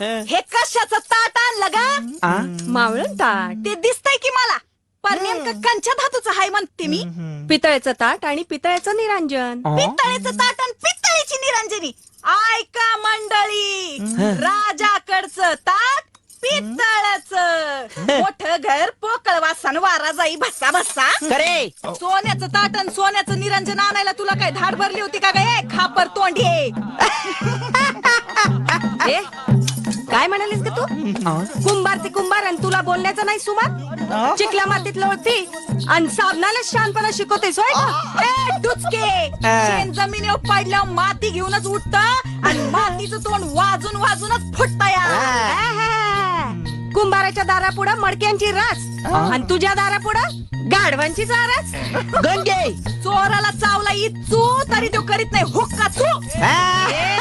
हे. कशाचं ताट आणलं गा? आ? मावळण ताट. ते दिसतंय की मला. पण नेमकं कंच्या धातूचं हाय म्हणते मी. पितळेचं ताट आणि पितळेचं निरांजन. अं? पितळेचं ताट आणि पितळेची निरंजनी. ऐका मंडळी. राजाकडचं ताट पितळच. मोठ घर पोकळ वासन वारा जाई भस्सा भस्सा. खरे. सोन्याचं ताट आणि सोन्याचं निरंजन आणायला तुला काय धाड भरली होती का गे? खापर तोंडी कुंभार ते कुंभार आणि तुला बोलण्याचं नाही सुमार चिकल्या मातीत लोळती आणि साबणाला शानपणा शिकवतेस होय का? डुचके! जमिनीवर माती घेऊनच उठत आणि मातीचं तोंड वाजून वाजूनच फुटत या. कुंभाराच्या दारापुढं मडक्यांची रास आणि तुझ्या दारापुढं गाढवांची चारस गंगे! चोराला चावला इचू तरी तो करीत नाही. हुक्का चू. गप्पे